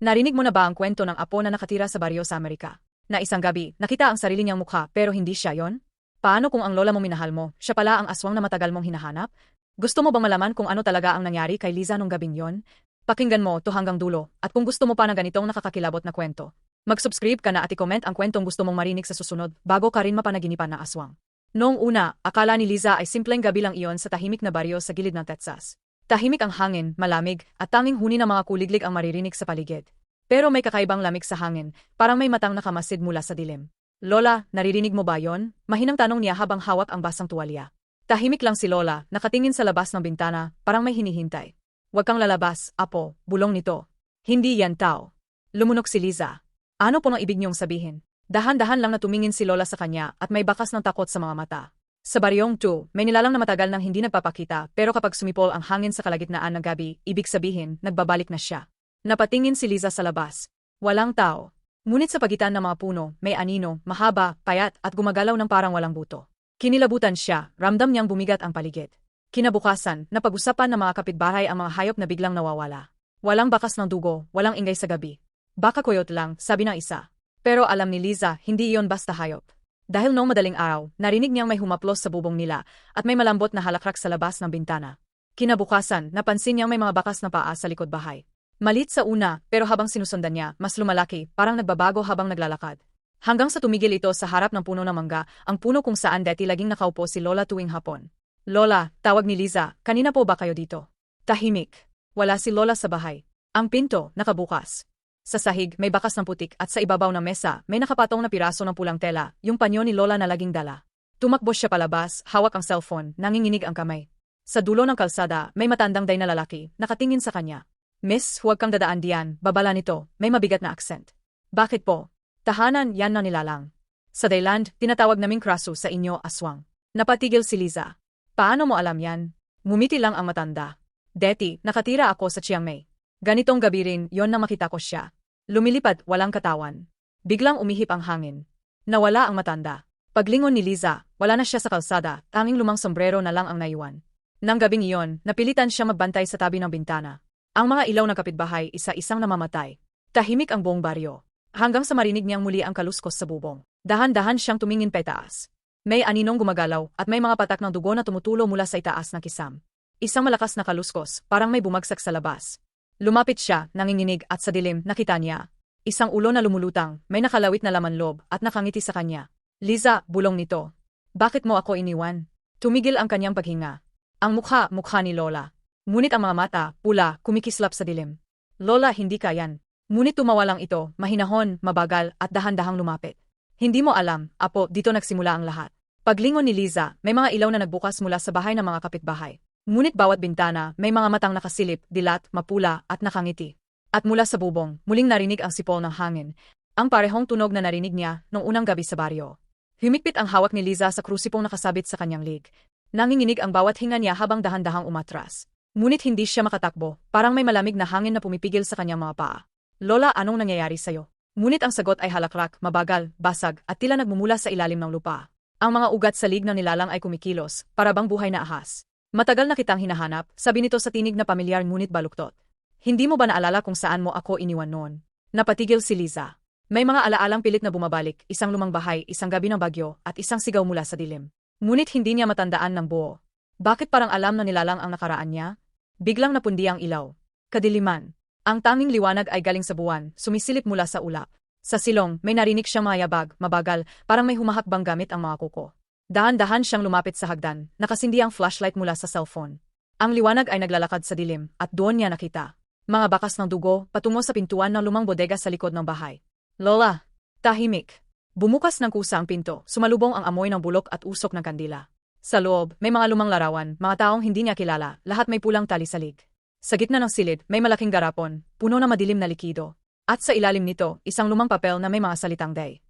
Narinig mo na ba ang kwento ng apo na nakatira sa baryo sa Amerika? Na isang gabi, nakita ang sarili niyang mukha pero hindi siya yon? Paano kung ang lola mo minahal mo, siya pala ang aswang na matagal mong hinahanap? Gusto mo bang malaman kung ano talaga ang nangyari kay Liza nung gabing yon? Pakinggan mo to hanggang dulo, at kung gusto mo pa ng ganitong nakakakilabot na kwento, mag-subscribe ka na at i-comment ang kwentong gusto mong marinig sa susunod bago ka rin mapanaginipan na aswang. Noong una, akala ni Liza ay simpleng gabi lang iyon sa tahimik na baryo sa gilid ng Texas. Tahimik ang hangin, malamig, at tanging huni ng mga kuliglig ang maririnig sa paligid. Pero may kakaibang lamig sa hangin, parang may matang nakamasid mula sa dilim. Lola, naririnig mo ba yon? Mahinang tanong niya habang hawak ang basang tuwalya. Tahimik lang si Lola, nakatingin sa labas ng bintana, parang may hinihintay. Huwag kang lalabas, apo, bulong nito. Hindi yan tao. Lumunok si Liza. Ano po ang ibig niyong sabihin? Dahan-dahan lang na tumingin si Lola sa kanya at may bakas ng takot sa mga mata. Sa baryong 2, may nilalang na matagal nang hindi nagpapakita pero kapag sumipol ang hangin sa kalagitnaan ng gabi, ibig sabihin, nagbabalik na siya. Napatingin si Liza sa labas. Walang tao. Ngunit sa pagitan ng mga puno, may anino, mahaba, payat at gumagalaw ng parang walang buto. Kinilabutan siya, ramdam niyang bumigat ang paligid. Kinabukasan, napag-usapan ng mga kapitbahay ang mga hayop na biglang nawawala. Walang bakas ng dugo, walang ingay sa gabi. Baka koyot lang, sabi ng isa. Pero alam ni Liza, hindi iyon basta hayop. Dahil noong madaling araw, narinig niyang may humaplos sa bubong nila at may malambot na halakrak sa labas ng bintana. Kinabukasan, napansin niyang may mga bakas na paa sa likod bahay. Malit sa una, pero habang sinusundan niya, mas lumalaki, parang nagbabago habang naglalakad. Hanggang sa tumigil ito sa harap ng puno ng mangga, ang puno kung saan dati laging nakaupo si Lola tuwing hapon. Lola, tawag ni Liza, kanina po ba kayo dito? Tahimik. Wala si Lola sa bahay. Ang pinto, nakabukas. Sa sahig, may bakas ng putik at sa ibabaw ng mesa, may nakapatong na piraso ng pulang tela, yung panyo ni Lola na laging dala. Tumakbo siya palabas, hawak ang cellphone, nanginginig ang kamay. Sa dulo ng kalsada, may matandang day na lalaki, nakatingin sa kanya. Miss, huwag kang dadaan diyan, babala nito, may mabigat na accent. Bakit po? Tahanan, yan na nilalang. Sa Dayland, tinatawag naming kraso sa inyo, aswang. Napatigil si Liza. Paano mo alam yan? Mumiti lang ang matanda. Deti, nakatira ako sa Chiang Mai. Ganitong gabi rin, yon na makita ko siya. Lumilipad, walang katawan. Biglang umihip ang hangin. Nawala ang matanda. Paglingon ni Liza, wala na siya sa kalsada, tanging lumang sombrero na lang ang naiwan. Nang gabing iyon, napilitan siya magbantay sa tabi ng bintana. Ang mga ilaw ng kapitbahay isa-isang namamatay. Tahimik ang buong baryo. Hanggang sa marinig niyang muli ang kaluskos sa bubong. Dahan-dahan siyang tumingin pa itaas. May aninong gumagalaw at may mga patak ng dugo na tumutulo mula sa itaas ng kisam. Isang malakas na kaluskos, parang may bumagsak sa labas. Lumapit siya, nanginginig at sa dilim, nakita niya. Isang ulo na lumulutang, may nakalawit na laman loob at nakangiti sa kanya. Liza, bulong nito. Bakit mo ako iniwan? Tumigil ang kanyang paghinga. Ang mukha, mukha ni Lola. Ngunit ang mga mata, pula, kumikislap sa dilim. Lola, hindi ka yan. Ngunit tumawa lang ito, mahinahon, mabagal, at dahan-dahang lumapit. Hindi mo alam, apo, dito nagsimula ang lahat. Paglingon ni Liza, may mga ilaw na nagbukas mula sa bahay ng mga kapitbahay. Ngunit bawat bintana, may mga matang nakasilip, dilat, mapula, at nakangiti. At mula sa bubong, muling narinig ang sipol ng hangin. Ang parehong tunog na narinig niya noong unang gabi sa baryo. Humikpit ang hawak ni Liza sa krusipong nakasabit sa kanyang lig. Nanginginig ang bawat hinga niya habang dahan-dahang umatras. Ngunit hindi siya makatakbo, parang may malamig na hangin na pumipigil sa kanyang mga paa. Lola, anong nangyayari sa'yo? Ngunit ang sagot ay halakrak, mabagal, basag, at tila nagmumula sa ilalim ng lupa. Ang mga ugat sa lig ng nilalang ay kumikilos, para bang buhay na ahas. Matagal na kitang hinahanap, sabi nito sa tinig na pamilyar ngunit baluktot. Hindi mo ba naalala kung saan mo ako iniwan noon? Napatigil si Liza. May mga alaalang pilit na bumabalik, isang lumang bahay, isang gabi ng bagyo, at isang sigaw mula sa dilim. Ngunit hindi niya matandaan ng buo. Bakit parang alam na nilalang ang nakaraan niya? Biglang napundi ang ilaw. Kadiliman. Ang tanging liwanag ay galing sa buwan, sumisilip mula sa ulap. Sa silong, may narinig siyang mayabag, mabagal, parang may humahakbang gamit ang mga kuko. Dahan-dahan siyang lumapit sa hagdan, nakasindi ang flashlight mula sa cellphone. Ang liwanag ay naglalakad sa dilim, at doon niya nakita. Mga bakas ng dugo, patungo sa pintuan ng lumang bodega sa likod ng bahay. Lola! Tahimik! Bumukas ng kusa ang pinto, sumalubong ang amoy ng bulok at usok ng kandila. Sa loob, may mga lumang larawan, mga taong hindi niya kilala, lahat may pulang tali sa gitna ng silid, may malaking garapon, puno na madilim na likido. At sa ilalim nito, isang lumang papel na may mga salitang day.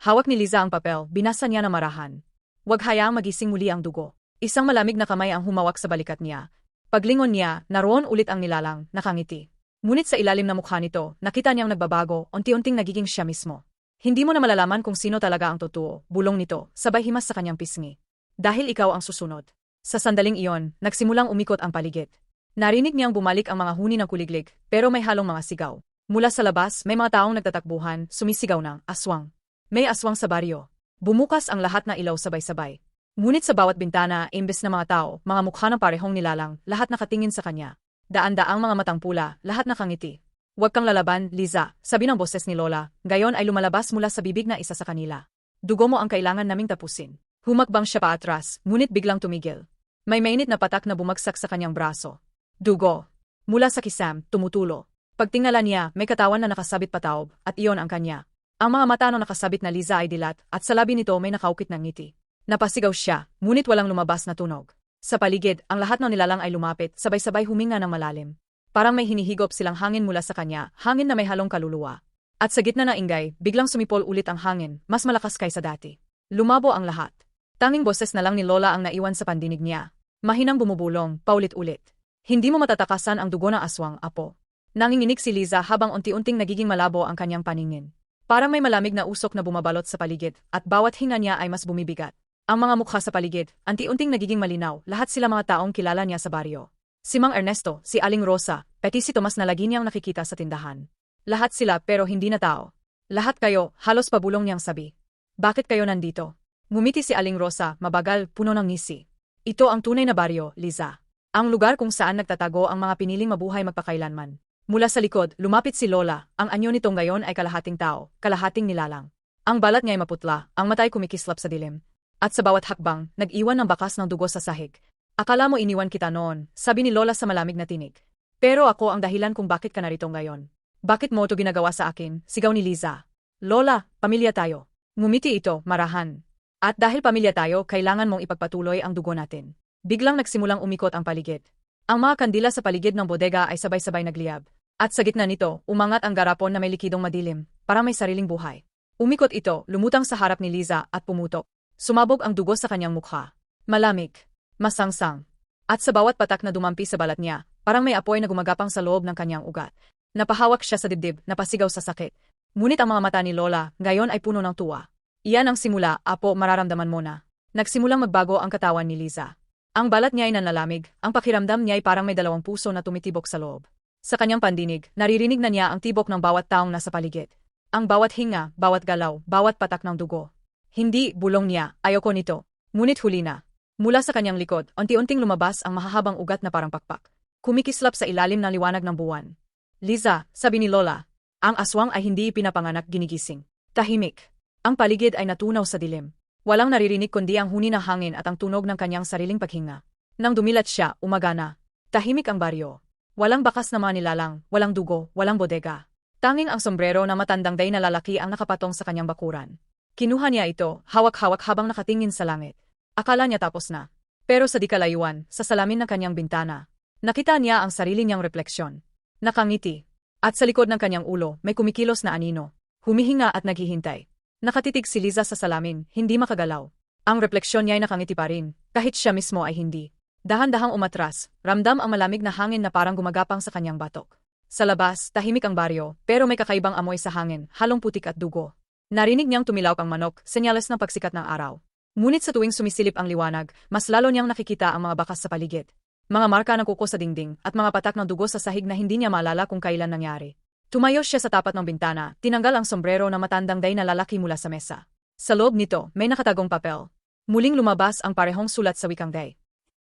Hawak ni Liza ang papel, binasa niya na marahan. Huwag hayaang magising muli ang dugo. Isang malamig na kamay ang humawak sa balikat niya. Paglingon niya, naroon ulit ang nilalang, nakangiti. Ngunit sa ilalim na mukha nito, nakita niyang nagbabago, unti-unting nagiging siya mismo. Hindi mo na malalaman kung sino talaga ang totoo, bulong nito, sabay himas sa kanyang pisngi. Dahil ikaw ang susunod. Sa sandaling iyon, nagsimulang umikot ang paligid. Narinig niyang bumalik ang mga huni ng kuliglig, pero may halong mga sigaw. Mula sa labas, may mga taong nagtatakbuhan, sumisigaw ng aswang. May aswang sa baryo. Bumukas ang lahat na ilaw sabay-sabay. Ngunit sa bawat bintana, imbes na mga tao, mga mukha ng parehong nilalang, lahat nakatingin sa kanya. Daan-daang mga matang pula, lahat nakangiti. Huwag kang lalaban, Liza, sabi ng boses ni Lola, gayon ay lumalabas mula sa bibig na isa sa kanila. Dugo mo ang kailangan naming tapusin. Humakbang siya paatras, ngunit biglang tumigil. May mainit na patak na bumagsak sa kanyang braso. Dugo. Mula sa kisam, tumutulo. Pagtingala niya, may katawan na nakasabit pataob, at iyon ang kanya. Ang mga mata ng nakasabit na Liza ay dilat, at sa labi nito may nakaukit ng ngiti. Napasigaw siya, ngunit walang lumabas na tunog. Sa paligid, ang lahat ng nilalang ay lumapit, sabay-sabay huminga ng malalim. Parang may hinihigop silang hangin mula sa kanya, hangin na may halong kaluluwa. At sa gitna ng ingay, biglang sumipol ulit ang hangin, mas malakas kaysa dati. Lumabo ang lahat. Tanging boses na lang ni Lola ang naiwan sa pandinig niya. Mahinang bumubulong, paulit-ulit. Hindi mo matatakasan ang dugo ng aswang, apo. Nanginginig si Liza habang unti-unting nagiging malabo ang kanyang paningin. Parang may malamig na usok na bumabalot sa paligid, at bawat hinga niya ay mas bumibigat. Ang mga mukha sa paligid, anti-unting nagiging malinaw, lahat sila mga taong kilala niya sa baryo. Si Mang Ernesto, si Aling Rosa, pati si Tomas na lagi niyang nakikita sa tindahan. Lahat sila pero hindi na tao. Lahat kayo, halos pabulong niyang sabi. Bakit kayo nandito? Ngumiti si Aling Rosa, mabagal, puno ng ngisi. Ito ang tunay na baryo, Liza. Ang lugar kung saan nagtatago ang mga piniling mabuhay magpakailanman. Mula sa likod, lumapit si Lola, ang anyo nitong ngayon ay kalahating tao, kalahating nilalang. Ang balat niya ay maputla, ang matay kumikislap sa dilim. At sa bawat hakbang, nag-iwan ng bakas ng dugo sa sahig. Akala mo iniwan kita noon, sabi ni Lola sa malamig na tinig. Pero ako ang dahilan kung bakit ka narito ngayon. Bakit mo ito ginagawa sa akin, sigaw ni Liza. Lola, pamilya tayo. Ngumiti ito, marahan. At dahil pamilya tayo, kailangan mong ipagpatuloy ang dugo natin. Biglang nagsimulang umikot ang paligid. Ang mga kandila sa paligid ng bodega ay sabay-sabay nagliyab. At sa gitna nito, umangat ang garapon na may likidong madilim, para may sariling buhay. Umikot ito, lumutang sa harap ni Liza at pumutok. Sumabog ang dugo sa kanyang mukha. Malamig. Masangsang. At sa bawat patak na dumampi sa balat niya, parang may apoy na gumagapang sa loob ng kanyang ugat. Napahawak siya sa dibdib, napasigaw sa sakit. Ngunit ang mga mata ni Lola, ngayon ay puno ng tuwa. Iyan ang simula, apo, mararamdaman mo na. Nagsimulang magbago ang katawan ni Liza. Ang balat niya ay nanlalamig, ang pakiramdam niya ay parang may dalawang puso na tumitibok sa loob. Sa kanyang pandinig, naririnig na niya ang tibok ng bawat taong nasa paligid. Ang bawat hinga, bawat galaw, bawat patak ng dugo. Hindi, bulong niya, ayoko nito. Ngunit huli na. Mula sa kanyang likod, unti-unting lumabas ang mahahabang ugat na parang pakpak. Kumikislap sa ilalim ng liwanag ng buwan. Liza, sabi ni Lola, ang aswang ay hindi ipinapanganak ginigising. Tahimik. Ang paligid ay natunaw sa dilim. Walang naririnig kundi ang huni ng hangin at ang tunog ng kanyang sariling paghinga. Nang dumilat siya, umagana. Tahimik ang baryo. Walang bakas na mga nilalang, walang dugo, walang bodega. Tanging ang sombrero na matandang day na lalaki ang nakapatong sa kanyang bakuran. Kinuha niya ito, hawak-hawak habang nakatingin sa langit. Akala niya tapos na. Pero sa di kalayuan, sa salamin ng kanyang bintana, nakita niya ang sarili niyang refleksyon. Nakangiti. At sa likod ng kanyang ulo, may kumikilos na anino. Humihinga at naghihintay. Nakatitig si Liza sa salamin, hindi makagalaw. Ang refleksyon niya ay nakangiti pa rin, kahit siya mismo ay hindi. Dahan-dahang umatras, ramdam ang malamig na hangin na parang gumagapang sa kanyang batok. Sa labas, tahimik ang baryo, pero may kakaibang amoy sa hangin, halong putik at dugo. Narinig niyang tumilawak ang manok, senyales ng pagsikat ng araw. Ngunit sa tuwing sumisilip ang liwanag, mas lalo niyang nakikita ang mga bakas sa paligid. Mga marka ng kuko sa dingding, at mga patak ng dugo sa sahig na hindi niya maalala kung kailan nangyari. Tumayo siya sa tapat ng bintana, tinanggal ang sombrero na matandang day na lalaki mula sa mesa. Sa loob nito, may nakatagong papel. Muling lumabas ang parehong sulat sa wikang day.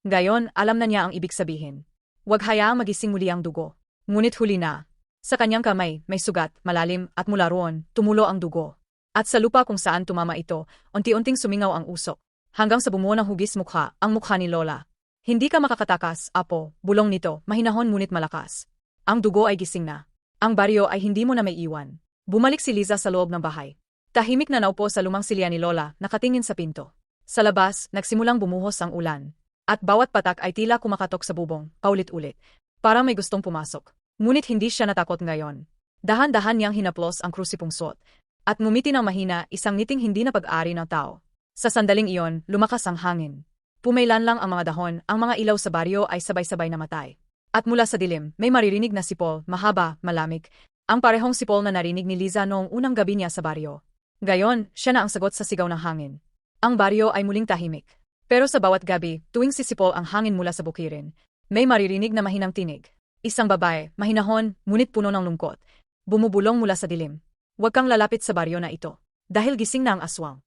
Gayon, alam na niya ang ibig sabihin. Huwag hayaang magising muli ang dugo. Ngunit huli na. Sa kanyang kamay, may sugat, malalim, at mula roon, tumulo ang dugo. At sa lupa kung saan tumama ito, unti-unting sumingaw ang usok. Hanggang sa bumuo ng hugis mukha, ang mukha ni Lola. Hindi ka makakatakas, apo, bulong nito, mahinahon ngunit malakas. Ang dugo ay gising na. Ang baryo ay hindi mo na may iwan. Bumalik si Liza sa loob ng bahay. Tahimik na naupo sa lumang silya ni Lola, nakatingin sa pinto. Sa labas, nagsimulang bumuhos ang ulan. At bawat patak ay tila kumakatok sa bubong, paulit-ulit. Para may gustong pumasok. Ngunit hindi siya natakot ngayon. Dahan-dahan niyang hinaplos ang krusipungsot. At ngumiti ng mahina, isang ngiting hindi na pag-ari ng tao. Sa sandaling iyon, lumakas ang hangin. Pumaylan lang ang mga dahon, ang mga ilaw sa baryo ay sabay-sabay namatay. At mula sa dilim, may maririnig na sipol, mahaba, malamig. Ang parehong sipol na narinig ni Liza noong unang gabi niya sa baryo. Gayon, siya na ang sagot sa sigaw ng hangin. Ang baryo ay muling tahimik. Pero sa bawat gabi, tuwing sisipol ang hangin mula sa bukirin, may maririnig na mahinang tinig. Isang babae, mahinahon, ngunit puno ng lungkot. bumubulong mula sa dilim. Huwag kang lalapit sa baryo na ito. Dahil gising na ang aswang.